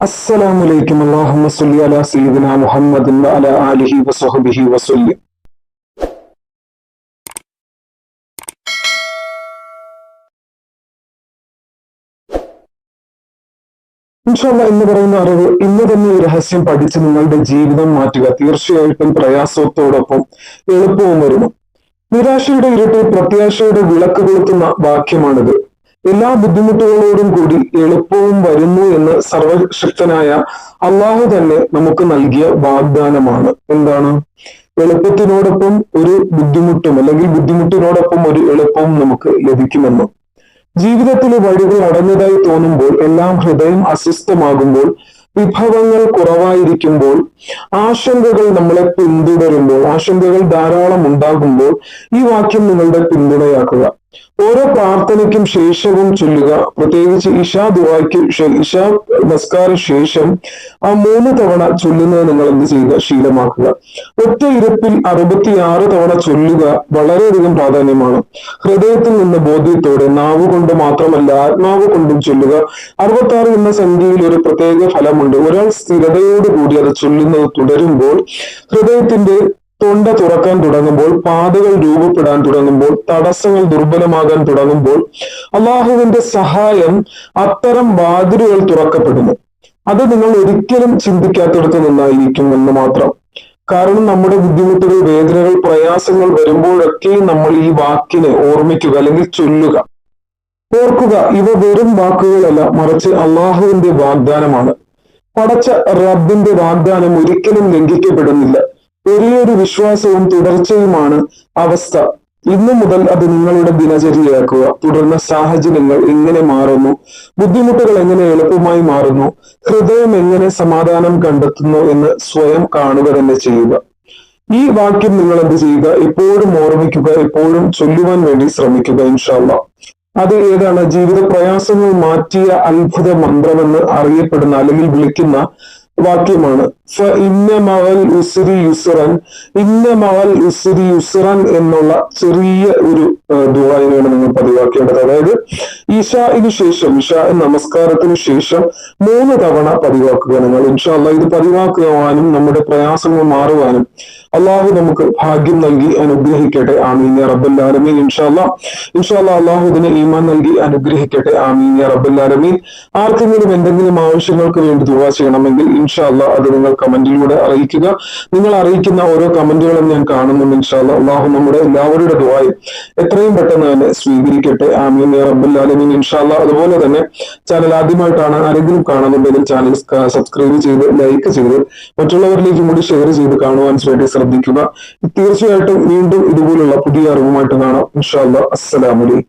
السلام عليكم اللهم صل على سيدنا محمد وعلى آله وصحبه وسلم ഇൻഷാല്ല എന്ന് പറയുന്ന അറിവ് ഇന്ന് തന്നെ ഈ രഹസ്യം പഠിച്ച് നിങ്ങളുടെ ജീവിതം മാറ്റുക തീർച്ചയായിട്ടും പ്രയാസത്തോടൊപ്പം എളുപ്പവും വരുന്നു നിരാശയുടെ ഇരട്ടി പ്രത്യാശയുടെ വിളക്ക് കൊളുത്തുന്ന വാക്യമാണിത് എല്ലാ ബുദ്ധിമുട്ടുകളോടും കൂടി എളുപ്പവും വരുന്നു എന്ന് സർവശക്തനായ അള്ളാഹു തന്നെ നമുക്ക് നൽകിയ വാഗ്ദാനമാണ്. എന്താണ്? എളുപ്പത്തിനോടൊപ്പം ഒരു ബുദ്ധിമുട്ടും അല്ലെങ്കിൽ ബുദ്ധിമുട്ടിനോടൊപ്പം ഒരു എളുപ്പവും നമുക്ക് ലഭിക്കുമെന്ന്. ജീവിതത്തിലെ വഴികൾ അടഞ്ഞതായി തോന്നുമ്പോൾ എല്ലാം ഹൃദയം അസ്വസ്ഥമാകുമ്പോൾ വിഭവങ്ങൾ കുറവായിരിക്കുമ്പോൾ ആശങ്കകൾ നമ്മളെ പിന്തുടരുമ്പോൾ ആശങ്കകൾ ധാരാളം ഉണ്ടാകുമ്പോൾ ഈ വാക്യം നിങ്ങളുടെ പിന്തുണയാക്കുക. ഓരോ പ്രാർത്ഥനയ്ക്കും ശേഷവും ചൊല്ലുക. പ്രത്യേകിച്ച് ഇഷാ ദുവായ്ക്ക് ഇഷാ നമസ്കാര ശേഷം ആ മൂന്ന് തവണ ചൊല്ലുന്നത് നിങ്ങൾ എന്ത് ചെയ്യുക? ശീലമാക്കുക. ഒറ്റ ഇരപ്പിൽ അറുപത്തിയാറ് തവണ ചൊല്ലുക വളരെയധികം പ്രാധാന്യമാണ്. ഹൃദയത്തിൽ നിന്ന് ബോധ്യത്തോടെ നാവ് കൊണ്ട് മാത്രമല്ല ആത്മാവ് കൊണ്ടും ചൊല്ലുക. അറുപത്തി ആറ് എന്ന സംഖ്യയിൽ ഒരു പ്രത്യേക ഫലമുണ്ട്. ഒരാൾ സ്ഥിരതയോടുകൂടി അത് ചൊല്ലുന്നത് തുടരുമ്പോൾ ഹൃദയത്തിന്റെ തൊണ്ട തുറക്കാൻ തുടങ്ങുമ്പോൾ പാതകൾ രൂപപ്പെടാൻ തുടങ്ങുമ്പോൾ തടസ്സങ്ങൾ ദുർബലമാകാൻ തുടങ്ങുമ്പോൾ അള്ളാഹുവിന്റെ സഹായം അത്തരം വാതിലുകൾ തുറക്കപ്പെടുന്നു. അത് നിങ്ങൾ ഒരിക്കലും ചിന്തിക്കാത്തടത്ത് നിന്നായിരിക്കും എന്ന് മാത്രം. കാരണം നമ്മുടെ ബുദ്ധിമുട്ടുകൾ വേദനകൾ പ്രയാസങ്ങൾ വരുമ്പോഴൊക്കെ നമ്മൾ ഈ വാക്കിനെ ഓർമ്മിക്കുക അല്ലെങ്കിൽ ചൊല്ലുക. ഓർക്കുക ഇവ വെറും വാക്കുകളല്ല മറിച്ച് അള്ളാഹുവിന്റെ വാഗ്ദാനമാണ്. പടച്ച റബ്ബിന്റെ വാഗ്ദാനം ഒരിക്കലും ലംഘിക്കപ്പെടുന്നില്ല. ഒരേയൊരു വിശ്വാസവും തുടർച്ചയുമാണ് അവസ്ഥ. ഇന്നു മുതൽ അത് നിങ്ങളുടെ ദിനചര്യയാക്കുക. തുടർന്ന് സാഹചര്യങ്ങൾ എങ്ങനെ മാറുന്നു? ബുദ്ധിമുട്ടുകൾ എങ്ങനെ എളുപ്പമായി മാറുന്നു? ഹൃദയം എങ്ങനെ സമാധാനം കണ്ടെത്തുന്നു എന്ന് സ്വയം കാണുക തന്നെ ചെയ്യുക. ഈ വാക്യം നിങ്ങൾ എന്ത് ചെയ്യുക? എപ്പോഴും ഓർമ്മിക്കുക എപ്പോഴും ചൊല്ലുവാൻ വേണ്ടി ശ്രമിക്കുക ഇൻഷാല്ല അത് ഏതാണ്? ജീവിത പ്രയാസങ്ങൾ മാറ്റിയ അത്ഭുത മന്ത്രമെന്ന് അറിയപ്പെടുന്ന അല്ലെങ്കിൽ വിളിക്കുന്ന വാക്യമാണ്. ഇന്ന മവൽ ഉസിരി യുസുറൻ ഇന്ന മവൽ ഉസിരി യുസുറൻ എന്നുള്ള ചെറിയ ഒരു ദുവായിനാണ് നിങ്ങൾ പതിവാക്കേണ്ടത്. അതായത് ഈശായിന് ശേഷം ഇഷാ നമസ്കാരത്തിന് ശേഷം മൂന്ന് തവണ പതിവാക്കുക നിങ്ങൾ ഇൻഷാല്ല ഇത് പതിവാക്കുവാനും നമ്മുടെ പ്രയാസങ്ങൾ മാറുവാനും അള്ളാഹു നമുക്ക് ഭാഗ്യം നൽകി അനുഗ്രഹിക്കട്ടെ. ആമീൻ റബ്ബല്ലാരമീൻ ഇൻഷാല്ല ഇൻഷാല്ല അള്ളാഹു ഇതിന് ഈമാൻ നൽകി അനുഗ്രഹിക്കട്ടെ. ആമീൻ റബ്ബല്ലാരമീൻ ആർക്കെങ്കിലും എന്തെങ്കിലും ആവശ്യങ്ങൾക്ക് വേണ്ടി ദുവാ ചെയ്യണമെങ്കിൽ ഇൻഷാല്ല അത് നിങ്ങൾ കമന്റിലൂടെ അറിയിക്കുക. നിങ്ങൾ അറിയിക്കുന്ന ഓരോ കമന്റുകളും ഞാൻ കാണുന്നുണ്ട് ഇൻഷാല്ല അള്ളാഹു നമ്മുടെ എല്ലാവരുടെ ദുബായി എത്രയും പെട്ടെന്ന് തന്നെ സ്വീകരിക്കട്ടെ. ആമീൻ റബ്ബല്ലാലമീൻ ഇൻഷാല്ല അതുപോലെ തന്നെ ചാനൽ ആദ്യമായിട്ടാണ് ആരെങ്കിലും കാണുന്നുണ്ടെങ്കിൽ ചാനൽ സബ്സ്ക്രൈബ് ചെയ്ത് ലൈക്ക് ചെയ്ത് മറ്റുള്ളവരിലേക്കും കൂടി ഷെയർ ചെയ്ത് കാണുവാൻ വേണ്ടി ശ്രദ്ധിക്കുക. തീർച്ചയായിട്ടും വീണ്ടും ഇതുപോലുള്ള പുതിയ അറിവുമായിട്ട് കാണാം. ഇൻഷാല്ല അസ്സലാമലൈക്കും